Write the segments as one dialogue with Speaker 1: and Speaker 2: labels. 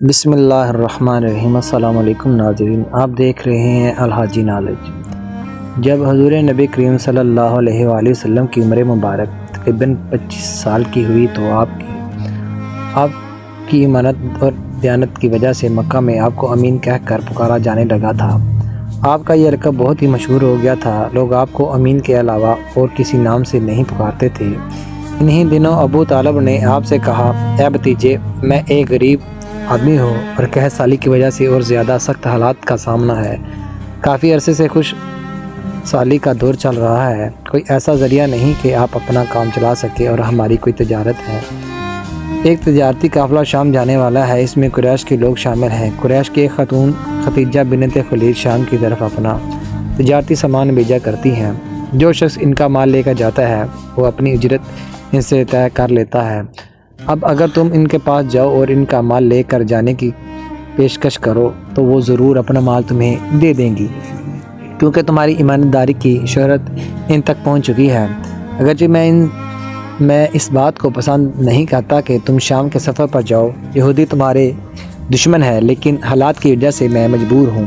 Speaker 1: بسم اللہ الرحمن الرحیم، السلام علیکم ناظرین۔ آپ دیکھ رہے ہیں الحاجی نالج۔ جب حضور نبی کریم صلی اللہ علیہ وآلہ وسلم کی عمر مبارک تقریباً پچیس سال کی ہوئی تو آپ کی آپ کی امانت اور دیانت کی وجہ سے مکہ میں آپ کو امین کہہ کر پکارا جانے لگا تھا۔ آپ کا یہ لقب بہت ہی مشہور ہو گیا تھا۔ لوگ آپ کو امین کے علاوہ اور کسی نام سے نہیں پکارتے تھے۔ انہی دنوں ابو طالب نے آپ سے کہا، اے بتیجے میں ایک غریب آدمی ہو اور قحط سالی کی وجہ سے اور زیادہ سخت حالات کا سامنا ہے۔ کافی عرصے سے خوش سالی کا دور چل رہا ہے۔ کوئی ایسا ذریعہ نہیں کہ آپ اپنا کام چلا سکے اور ہماری کوئی تجارت ہے۔ ایک تجارتی قافلہ شام جانے والا ہے۔ اس میں قریش کے لوگ شامل ہیں۔ قریش کے خاتون ختیجہ بنت خلید شام کی طرف اپنا تجارتی سامان بھیجا کرتی ہیں۔ جو شخص ان کا مال لے کر جاتا ہے، وہ اپنی اجرت ان سے طے کر لیتا ہے۔ اب اگر تم ان کے پاس جاؤ اور ان کا مال لے کر جانے کی پیشکش کرو، تو وہ ضرور اپنا مال تمہیں دے دیں گی۔ کیونکہ تمہاری ایمانداری کی شہرت ان تک پہنچ چکی ہے۔ اگرچہ میں ان میں اس بات کو پسند نہیں کرتا کہ تم شام کے سفر پر جاؤ۔ یہودی تمہارے دشمن ہے لیکن حالات کی وجہ سے میں مجبور ہوں۔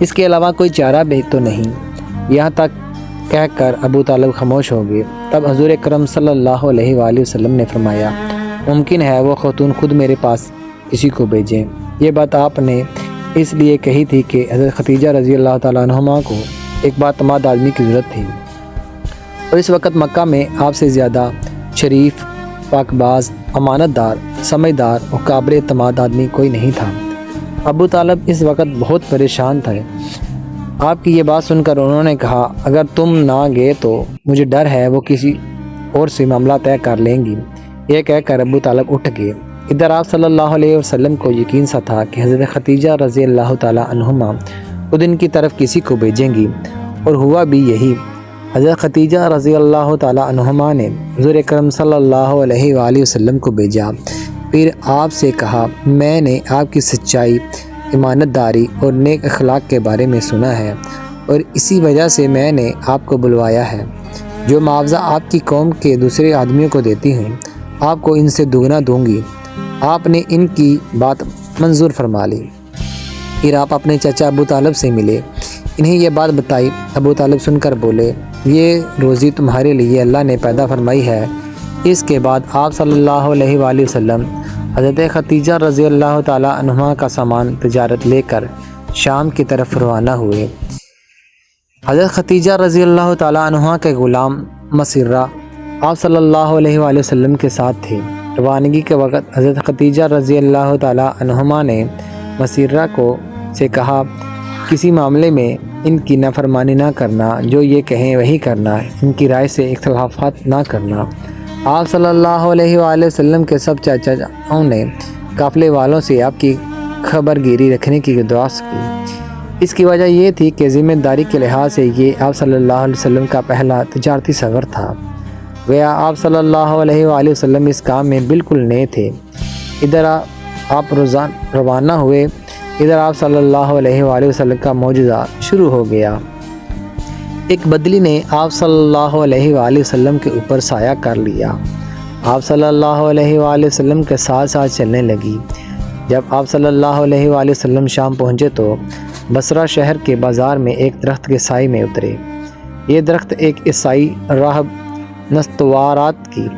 Speaker 1: اس کے علاوہ کوئی چارہ بھی تو نہیں۔ یہاں تک کہہ کر ابو طالب خاموش ہو گئے۔ تب حضور کرم صلی اللہ علیہ وآلہ وسلم نے فرمایا ممکن ہے وہ خاتون خود میرے پاس کسی کو بھیجیں۔ یہ بات آپ نے اس لیے کہی تھی کہ حضرت ختیجہ رضی اللہ تعالیٰ عنہما کو ایک بات آدمی کی ضرورت تھی۔ اور اس وقت مکہ میں آپ سے زیادہ شریف، پاک باز، امانت دار، سمجھدار اور قابل اعتماد آدمی کوئی نہیں تھا۔ ابو طالب اس وقت بہت پریشان تھے۔ آپ کی یہ بات سن کر انہوں نے کہا، اگر تم نہ گئے تو مجھے ڈر ہے، وہ کسی اور سے معاملہ طے کر لیں گی۔ یہ کہہ کر ابو طالب اٹھ گئے۔ ادھر آپ صلی اللہ علیہ وسلم کو یقین سا تھا کہ حضرت ختیجہ رضی اللہ تعالیٰ عنہما خود ان کی طرف کسی کو بھیجیں گی، اور ہوا بھی یہی۔ حضرت ختیجہ رضی اللہ تعالیٰ عنہما نے حضور کرم صلی اللہ علیہ وآلہ وسلم کو بھیجا۔ پھر آپ سے کہا، میں نے آپ کی سچائی امانت داری اور نیک اخلاق کے بارے میں سنا ہے، اور اسی وجہ سے میں نے آپ کو بلوایا ہے۔ جو معاوضہ آپ کی قوم کے دوسرے آدمیوں کو دیتی ہوں آپ کو ان سے دگنا دوں گی۔ آپ نے ان کی بات منظور فرما لی۔ پھر آپ اپنے چچا ابو طالب سے ملے۔ انہیں یہ بات بتائی۔ ابو طالب سن کر بولے، یہ روزی تمہارے لیے اللہ نے پیدا فرمائی ہے۔ اس کے بعد آپ صلی اللہ علیہ وآلہ وسلم، حضرت ختیجہ رضی اللہ تعالیٰ عنہ کا سامان تجارت لے کر شام کی طرف روانہ ہوئے۔ حضرت ختیجہ رضی اللہ تعالیٰ عنہ کے غلام مسرہ آپ صلی اللہ علیہ وآلہ وسلم کے ساتھ تھے۔ روانگی کے وقت حضرت ختیجہ رضی اللہ تعالیٰ عنہما نے مسیرہ کو سے کہا، کسی معاملے میں ان کی نافرمانی نہ کرنا، جو یہ کہیں وہی کرنا، ان کی رائے سے اختلافات نہ کرنا۔ آپ صلی اللہ علیہ وآلہ وسلم کے سب چاچاؤں نے قافلے والوں سے آپ کی خبر گیری رکھنے کی دعا کی۔ اس کی وجہ یہ تھی کہ ذمہ داری کے لحاظ سے یہ آپ صلی اللہ علیہ وسلم کا پہلا تجارتی سفر تھا۔ گیا آپ صلی اللہ علیہ وآلہ وسلم اس کام میں بالکل نئے تھے۔ ادھر آپ روزان روانہ ہوئے، ادھر آپ صلی اللہ علیہ وآلہ وسلم کا معجزہ شروع ہو گیا۔ ایک بدلی نے آپ صلی اللہ علیہ وآلہ وسلم کے اوپر سایہ کر لیا۔ آپ صلی اللہ علیہ وآلہ وسلم کے ساتھ ساتھ چلنے لگی۔ جب آپ صلی اللہ علیہ وآلہ وسلم شام پہنچے تو بصرہ شہر کے بازار میں ایک درخت کے سائی میں اترے۔ یہ درخت ایک عیسائی راہب نستوارات کی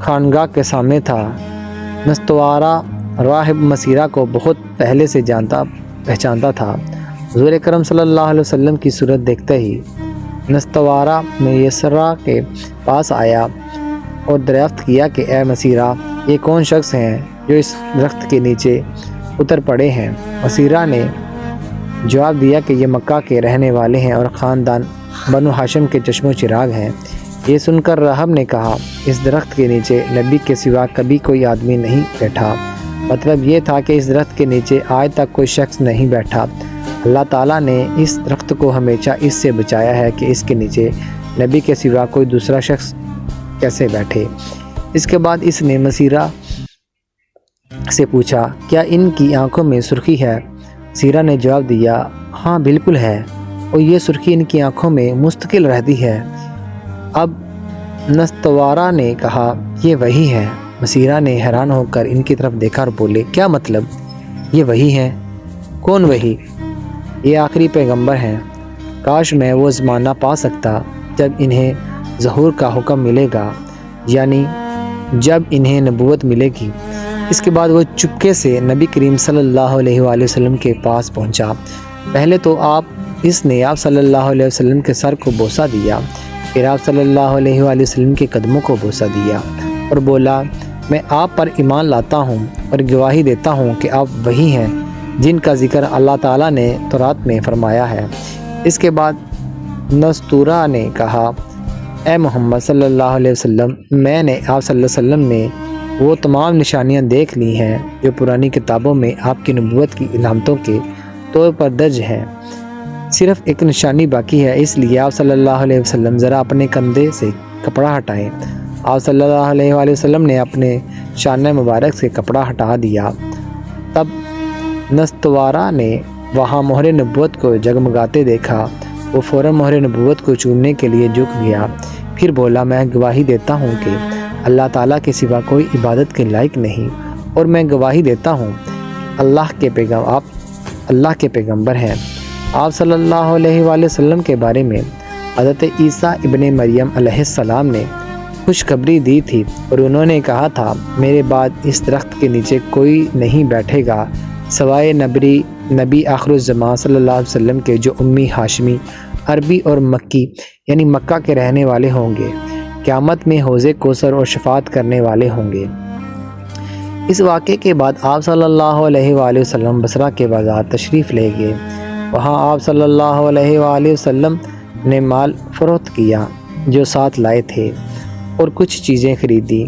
Speaker 1: خانگاہ کے سامنے تھا۔ نستوارہ راہب مسیرہ کو بہت پہلے سے جانتا، پہچانتا تھا۔ حضور کرم صلی اللہ علیہ وسلم کی صورت دیکھتے ہی نستوارہ میسرہ کے پاس آیا اور دریافت کیا کہ، اے مسیرہ، یہ کون شخص ہیں جو اس درخت کے نیچے اتر پڑے ہیں؟ مسیرہ نے جواب دیا کہ، یہ مکہ کے رہنے والے ہیں اور خاندان بنو ہاشم کے چشم و چراغ ہیں۔ یہ سن کر رحب نے کہا، اس درخت کے نیچے نبی کے سوا کبھی کوئی آدمی نہیں بیٹھا۔ مطلب یہ تھا کہ اس درخت کے نیچے آج تک کوئی شخص نہیں بیٹھا۔ اللہ تعالیٰ نے اس درخت کو ہمیشہ اس سے بچایا ہے کہ اس کے نیچے نبی کے سوا کوئی دوسرا شخص کیسے بیٹھے۔ اس کے بعد اس نے مسیرہ سے پوچھا، کیا ان کی آنکھوں میں سرخی ہے؟ سیرہ نے جواب دیا ہاں بالکل ہے۔ اور یہ سرخی ان کی آنکھوں میں مستقل رہتی ہے۔ اب نستوارہ نے کہا، یہ وہی ہے مسیرہ نے حیران ہو کر ان کی طرف دیکھا اور بولے، کیا مطلب؟ یہ وہی ہیں؟ کون وہی؟ یہ آخری پیغمبر ہیں۔ کاش میں وہ زمانہ پا سکتا جب انہیں ظہور کا حکم ملے گا یعنی جب انہیں نبوت ملے گی۔ اس کے بعد وہ چپکے سے نبی کریم صلی اللہ علیہ وآلہ وسلم کے پاس پہنچا۔ پہلے تو آپ اس نے آپ صلی اللہ علیہ وسلم کے سر کو بوسہ دیا۔ پھر آپ صلی اللہ علیہ وآلہ وسلم کے قدموں کو بوسہ دیا اور بولا، میں آپ پر ایمان لاتا ہوں اور گواہی دیتا ہوں کہ آپ وہی ہیں جن کا ذکر اللہ تعالیٰ نے تورات میں فرمایا ہے۔ اس کے بعد نستورہ نے کہا، اے محمد صلی اللہ علیہ وسلم، میں نے آپ صلی اللہ علیہ وسلم میں وہ تمام نشانیاں دیکھ لی ہیں جو پرانی کتابوں میں آپ کی نبوت کی علامتوں کے طور پر درج ہیں۔ صرف ایک نشانی باقی ہے، اس لیے آپ صلی اللہ علیہ وسلم ذرا اپنے کندھے سے کپڑا ہٹائیں۔ آپ صلی اللہ علیہ وآلہ وسلم نے اپنے شانہ مبارک سے کپڑا ہٹا دیا۔ تب نستوارہ نے وہاں مہر نبوت کو جگمگاتے دیکھا۔ وہ فوراً مہر نبوت کو چومنے کے لیے جھک گیا۔ پھر بولا، میں گواہی دیتا ہوں کہ اللہ تعالیٰ کے سوا کوئی عبادت کے لائق نہیں، اور میں گواہی دیتا ہوں۔ اللہ کے پیغام، آپ اللہ کے پیغمبر ہیں۔ آپ صلی اللہ علیہ وآلہ وسلم کے بارے میں حضرت عیسیٰ ابن مریم علیہ السلام نے خوشخبری دی تھی اور انہوں نے کہا تھا، میرے بعد اس درخت کے نیچے کوئی نہیں بیٹھے گا، سوائے نبری، نبی آخر الزمان صلی اللہ علیہ وسلم کے جو امی ہاشمی، عربی اور مکی یعنی مکہ کے رہنے والے ہوں گے۔ قیامت میں حوض کوثر اور شفاعت کرنے والے ہوں گے۔ اس واقعے کے بعد آپ صلی اللہ علیہ وآلہ وسلم بصرہ کے بازار تشریف لے گئے۔ وہاں آپ صلی اللہ علیہ وآلہ وسلم نے مال فروخت کیا جو ساتھ لائے تھے اور کچھ چیزیں خریدی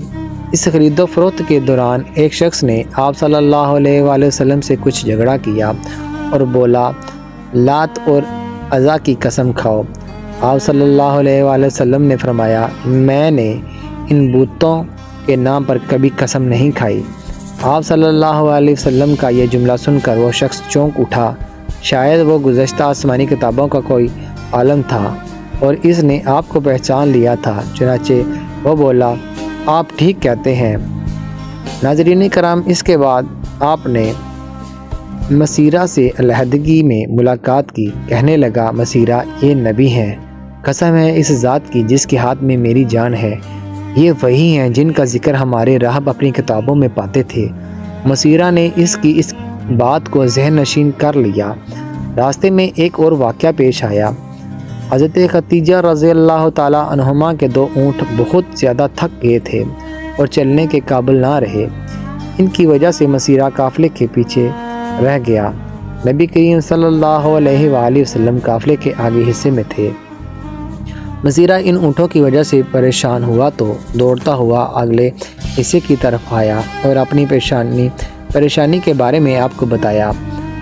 Speaker 1: اس خرید و فروخت کے دوران ایک شخص نے آپ صلی اللہ علیہ وآلہ وسلم سے کچھ جھگڑا کیا اور بولا، لات اور ازا کی قسم کھاؤ۔ آپ صلی اللہ علیہ وآلہ وسلم نے فرمایا، میں نے ان بوتوں کے نام پر کبھی قسم نہیں کھائی۔ آپ صلی اللہ علیہ وسلم کا یہ جملہ سن کر وہ شخص چونک اٹھا شاید وہ گزشتہ آسمانی کتابوں کا کوئی عالم تھا اور اس نے آپ کو پہچان لیا تھا، چنانچہ وہ بولا، آپ ٹھیک کہتے ہیں۔ ناظرین کرام، اس کے بعد آپ نے مسیرہ سے علیحدگی میں ملاقات کی۔ کہنے لگا، مسیرہ یہ نبی ہیں۔ قسم ہے اس ذات کی جس کے ہاتھ میں میری جان ہے۔ یہ وہی ہیں جن کا ذکر ہمارے راہب اپنی کتابوں میں پاتے تھے۔ مسیرہ نے اس کی اس بات کو ذہن نشین کر لیا۔ راستے میں ایک اور واقعہ پیش آیا۔ حضرت ختیجہ رضی اللہ تعالیٰ عنہما کے دو اونٹ بہت زیادہ تھک گئے تھے اور چلنے کے قابل نہ رہے۔ ان کی وجہ سے مسیرہ قافلے کے پیچھے رہ گیا۔ نبی کریم صلی اللہ علیہ وآلہ وسلم قافلے کے آگے حصے میں تھے۔ مسیرہ ان اونٹوں کی وجہ سے پریشان ہوا تو دوڑتا ہوا اگلے حصے کی طرف آیا اور اپنی پریشانی پریشانی کے بارے میں آپ کو بتایا۔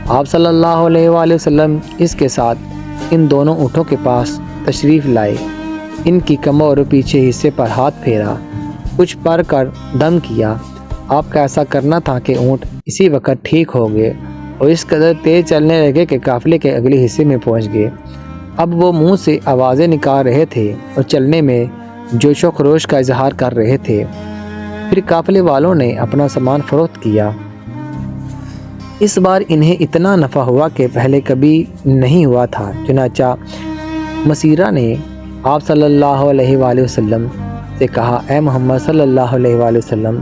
Speaker 1: آپ صلی اللہ علیہ وآلہ وسلم اس کے ساتھ ان دونوں اونٹوں کے پاس تشریف لائے۔ ان کی کمر اور پیچھے حصے پر ہاتھ پھیرا۔ کچھ پر کر دم کیا۔ آپ کا ایسا کرنا تھا کہ اونٹ اسی وقت ٹھیک ہو گئے اور اس قدر تیز چلنے لگے کہ قافلے کے اگلے حصے میں پہنچ گئے۔ اب وہ منہ سے آوازیں نکال رہے تھے اور چلنے میں جوش و خروش کا اظہار کر رہے تھے۔ پھر قافلے والوں نے اپنا سامان فروخت کیا۔ اس بار انہیں اتنا نفع ہوا کہ پہلے کبھی نہیں ہوا تھا۔ چنانچہ مسیرہ نے آپ صلی اللہ علیہ وآلہ وسلم سے کہا، اے محمد صلی اللہ علیہ وآلہ وسلم،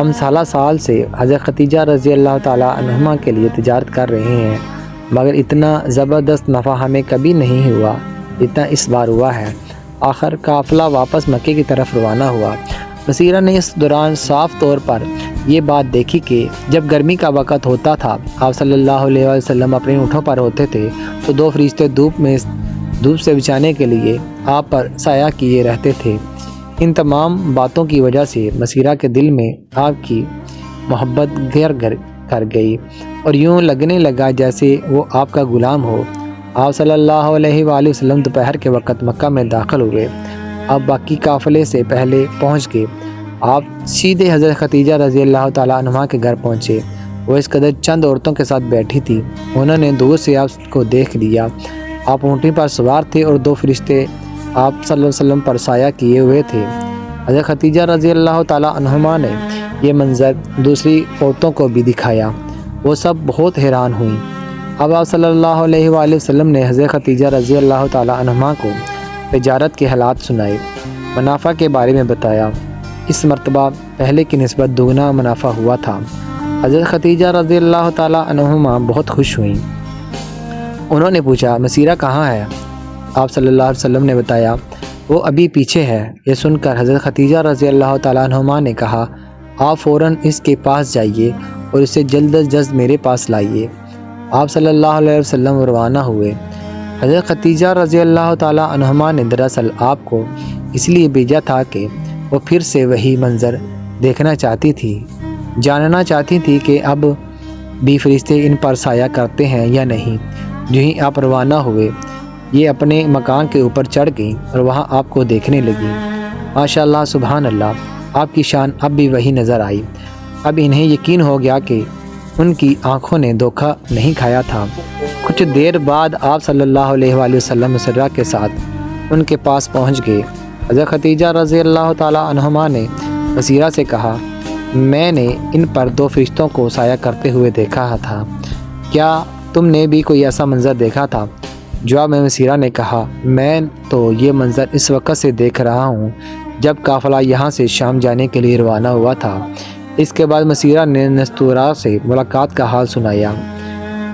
Speaker 1: ہم سالہ سال سے حضرت ختیجہ رضی اللہ تعالیٰ عنہما کے لیے تجارت کر رہے ہیں، مگر اتنا زبردست نفع ہمیں کبھی نہیں ہوا جتنا اس بار ہوا ہے۔ آخر قافلہ واپس مکے کی طرف روانہ ہوا۔ مسیرہ نے اس دوران صاف طور پر یہ بات دیکھی کہ جب گرمی کا وقت ہوتا تھا، آپ صلی اللہ علیہ وسلم اپنے اونٹوں پر ہوتے تھے، تو دو فرشتے دھوپ میں دھوپ سے بچانے کے لیے آپ پر سایہ کیے رہتے تھے۔ ان تمام باتوں کی وجہ سے مسیرہ کے دل میں آپ کی محبت گر گر کر گئی اور یوں لگنے لگا جیسے وہ آپ کا غلام ہو۔ آپ صلی اللہ علیہ وآلہ وسلم دوپہر کے وقت مکہ میں داخل ہوئے۔ آپ باقی قافلے سے پہلے پہنچ گئے۔ آپ سیدھے حضرت ختیجہ رضی اللہ تعالیٰ عنہ کے گھر پہنچے۔ وہ اس قدر چند عورتوں کے ساتھ بیٹھی تھی۔ انہوں نے دور سے آپ کو دیکھ لیا۔ آپ اونٹی پر سوار تھے اور دو فرشتے آپ صلی اللہ علیہ وسلم پر سایہ کیے ہوئے تھے۔ حضرت ختیجہ رضی اللہ تعالیٰ عنہما نے یہ منظر دوسری عورتوں کو بھی دکھایا۔ وہ سب بہت حیران ہوئیں۔ اب آپ صلی اللہ علیہ وآلہ وسلم نے حضرت ختیجہ رضی اللہ تعالیٰ عنہما کو تجارت کے حالات سنائے، منافع کے بارے میں بتایا۔ اس مرتبہ پہلے کی نسبت دگنا منافع ہوا تھا۔ حضرت ختیجہ رضی اللہ تعالیٰ عنہما بہت خوش ہوئیں۔ انہوں نے پوچھا، مسیرہ کہاں ہے؟ آپ صلی اللہ علیہ وسلم نے بتایا، وہ ابھی پیچھے ہے۔ یہ سن کر حضرت ختیجہ رضی اللہ تعالیٰ عنہما نے کہا، آپ فوراً اس کے پاس جائیے اور اسے جلد از جلد میرے پاس لائیے۔ آپ صلی اللہ علیہ وسلم روانہ ہوئے۔ حضرت ختیجہ رضی اللہ تعالیٰ عنہما نے دراصل آپ کو اس لیے بھیجا تھا کہ وہ پھر سے وہی منظر دیکھنا چاہتی تھی، جاننا چاہتی تھی کہ اب بھی فرشتے ان پر سایہ کرتے ہیں یا نہیں۔ جو ہی آپ روانہ ہوئے، یہ اپنے مکان کے اوپر چڑھ گئیں اور وہاں آپ کو دیکھنے لگیں۔ ماشاء اللہ سبحان اللہ آپ کی شان اب بھی وہی نظر آئی۔ اب انہیں یقین ہو گیا کہ ان کی آنکھوں نے دھوکہ نہیں کھایا تھا۔ کچھ دیر بعد آپ صلی اللہ علیہ وآلہ وسلم مسرہ کے ساتھ ان کے پاس پہنچ گئے۔ حضرت ختیجہ رضی اللہ تعالیٰ عنہما نے وسیرہ سے کہا، میں نے ان پر دو فرشتوں کو سایہ کرتے ہوئے دیکھا تھا۔ کیا تم نے بھی کوئی ایسا منظر دیکھا تھا؟ جواب میں وسیرہ نے کہا، میں تو یہ منظر اس وقت سے دیکھ رہا ہوں جب قافلہ یہاں سے شام جانے کے لیے روانہ ہوا تھا۔ اس کے بعد مسیرہ نے نستورا سے ملاقات کا حال سنایا۔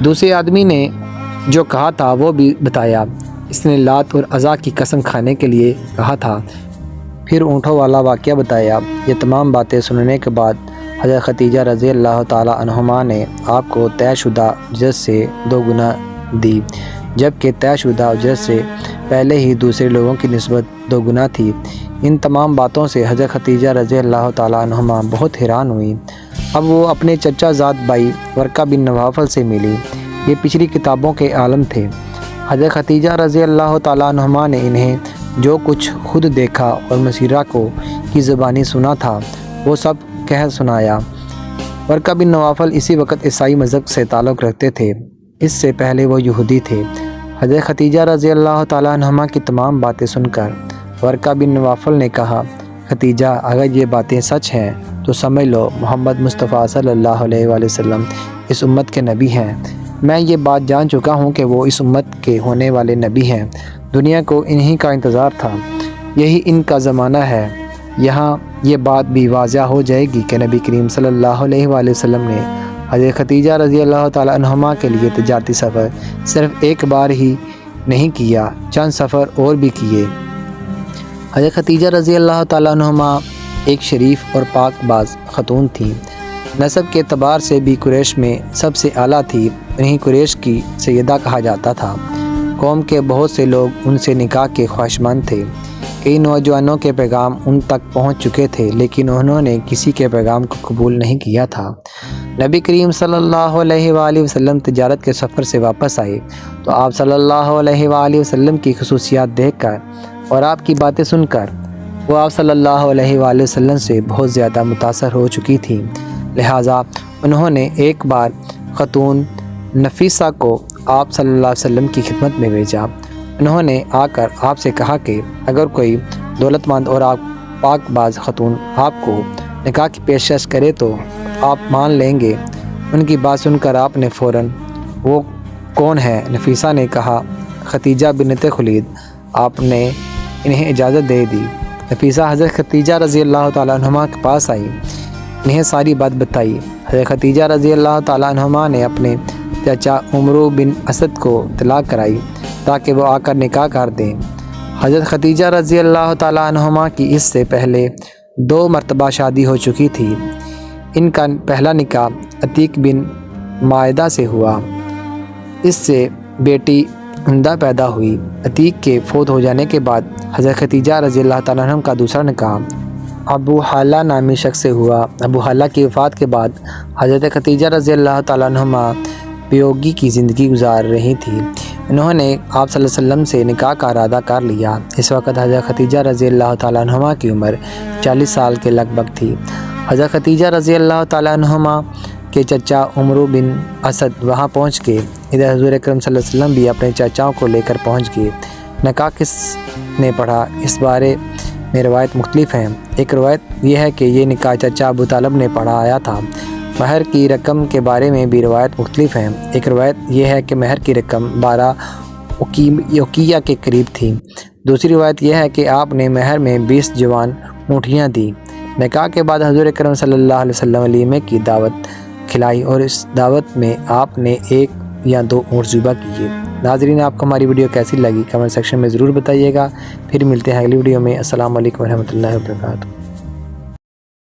Speaker 1: دوسرے آدمی نے جو کہا تھا وہ بھی بتایا۔ اس نے لات اور ازا کی قسم کھانے کے لیے کہا تھا۔ پھر اونٹوں والا واقعہ بتایا۔ یہ تمام باتیں سننے کے بعد حضرت ختیجہ رضی اللہ تعالیٰ عنہما نے آپ کو طے شدہ اجرت سے دو گنا دی۔ جبکہ طے شدہ اجرت سے پہلے ہی دوسرے لوگوں کی نسبت دو گنا تھی۔ ان تمام باتوں سے حضرت ختیجہ رضی اللہ تعالیٰ عنہما بہت حیران ہوئیں۔ اب وہ اپنے چچا ذات بائی ورقہ بن نوافل سے ملی۔ یہ پچھلی کتابوں کے عالم تھے۔ حضرت ختیجہ رضی اللہ تعالیٰ عنہما نے انہیں جو کچھ خود دیکھا اور مسیرہ کو کی زبانی سنا تھا، وہ سب کہہ سنایا۔ ورقہ بن نوافل اسی وقت عیسائی مذہب سے تعلق رکھتے تھے، اس سے پہلے وہ یہودی تھے۔ حضرت ختیجہ رضی اللہ تعالیٰ عنہما کی تمام باتیں سن کر ورقہ بن نوافل نے کہا ختیجہ اگر یہ باتیں سچ ہیں، تو سمجھ لو، محمد مصطفیٰ صلی اللہ علیہ وآلہ وسلم اس امت کے نبی ہیں۔ میں یہ بات جان چکا ہوں کہ وہ اس امت کے ہونے والے نبی ہیں۔ دنیا کو انہی کا انتظار تھا۔ یہی ان کا زمانہ ہے۔ یہاں یہ بات بھی واضح ہو جائے گی کہ نبی کریم صلی اللہ علیہ وآلہ وسلم نے حضرت ختیجہ رضی اللہ تعالیٰ عنہما کے لیے تجارتی سفر صرف ایک بار ہی نہیں کیا، چند سفر اور بھی کیے۔ حضرت ختیجہ رضی اللہ تعالیٰ عنہما ایک شریف اور پاک باز خاتون تھیں۔ نصب کے اعتبار سے بھی قریش میں سب سے اعلیٰ تھی، انہیں قریش کی سیدہ کہا جاتا تھا۔ قوم کے بہت سے لوگ ان سے نکاح کے خواہشمند تھے۔ کئی نوجوانوں کے پیغام ان تک پہنچ چکے تھے، لیکن انہوں نے کسی کے پیغام کو قبول نہیں کیا تھا۔ نبی کریم صلی اللہ علیہ وآلہ وسلم تجارت کے سفر سے واپس آئے۔ تو آپ صلی اللہ علیہ وآلہ وسلم کی خصوصیات دیکھ کر اور آپ کی باتیں سن کر وہ آپ صلی اللہ علیہ وآلہ وسلم سے بہت زیادہ متاثر ہو چکی تھیں۔ لہٰذا انہوں نے ایک بار خاتون نفیسہ کو آپ صلی اللہ علیہ وسلم کی خدمت میں بھیجا۔ انہوں نے آ کر آپ سے کہا کہ اگر کوئی دولت مند اور آپ پاک باز خاتون آپ کو نکاح کی پیشکش کرے تو آپ مان لیں گے۔ ان کی بات سن کر آپ نے فوراً وہ کون ہے؟ نفیسہ نے کہا ختیجہ بنت خلید۔ آپ نے انہیں اجازت دے دی۔ نفیسہ حضرت ختیجہ رضی اللہ تعالیٰ عنہما کے پاس آئی۔ انہیں ساری بات بتائی۔ حضرت ختیجہ رضی اللہ تعالیٰ عنہما نے اپنے چچا عمرو بن اسد کو اطلاع کرائی تاکہ وہ آ کر نکاح کر دیں۔ حضرت ختیجہ رضی اللہ تعالیٰ عنہما کی اس سے پہلے دو مرتبہ شادی ہو چکی تھی۔ ان کا پہلا نکاح عتیق بن معاہدہ سے ہوا۔ اس سے بیٹی عمدہ پیدا ہوئی۔ عتیق کے فوت ہو جانے کے بعد حضرت ختیجہ رضی اللہ تعالیٰ عنہ کا دوسرا نکاح ابو حالہ نامی شخص سے ہوا۔ ابو حالہ کی وفات کے بعد حضرت ختیجہ رضی اللہ تعالیٰ عنہ پیوگی کی زندگی گزار رہی تھی۔ انہوں نے آپ صلی اللہ علیہ وسلم سے نکاح کا ارادہ کر لیا۔ اس وقت حضرت ختیجہ رضی اللہ تعالیٰ عنہ کی عمر چالیس سال کے لگ بھگ تھی۔ حضرت ختیجہ رضی اللہ تعالیٰ عنہ کے چچا عمرو بن اسد وہاں پہنچ گئے ادھر حضور اکرم صلی اللہ علیہ وسلم بھی اپنے چچاؤں کو لے کر پہنچ گئے۔ نکاح کس نے پڑھا؟ اس بارے میں روایت مختلف ہیں۔ ایک روایت یہ ہے کہ یہ نکاح چچا ابو طالب نے پڑھا آیا تھا۔ مہر کی رقم کے بارے میں بھی روایت مختلف ہیں۔ ایک روایت یہ ہے کہ مہر کی رقم بارہ یوکیہ کے قریب تھی۔ دوسری روایت یہ ہے کہ آپ نے مہر میں بیس جوان مٹھیاں دی نکاح کے بعد حضور کرم صلی اللہ علیہ وسلم علیہ کی دعوت کھلائی اور اس دعوت میں آپ نے ایک یا دو اونٹ ذبح کیے۔ ناظرین، آپ کو ہماری ویڈیو کیسی لگی؟ کمنٹ سیکشن میں ضرور بتائیے گا۔ پھر ملتے ہیں اگلی ویڈیو میں۔ السلام علیکم ورحمۃ اللہ وبرکاتہ۔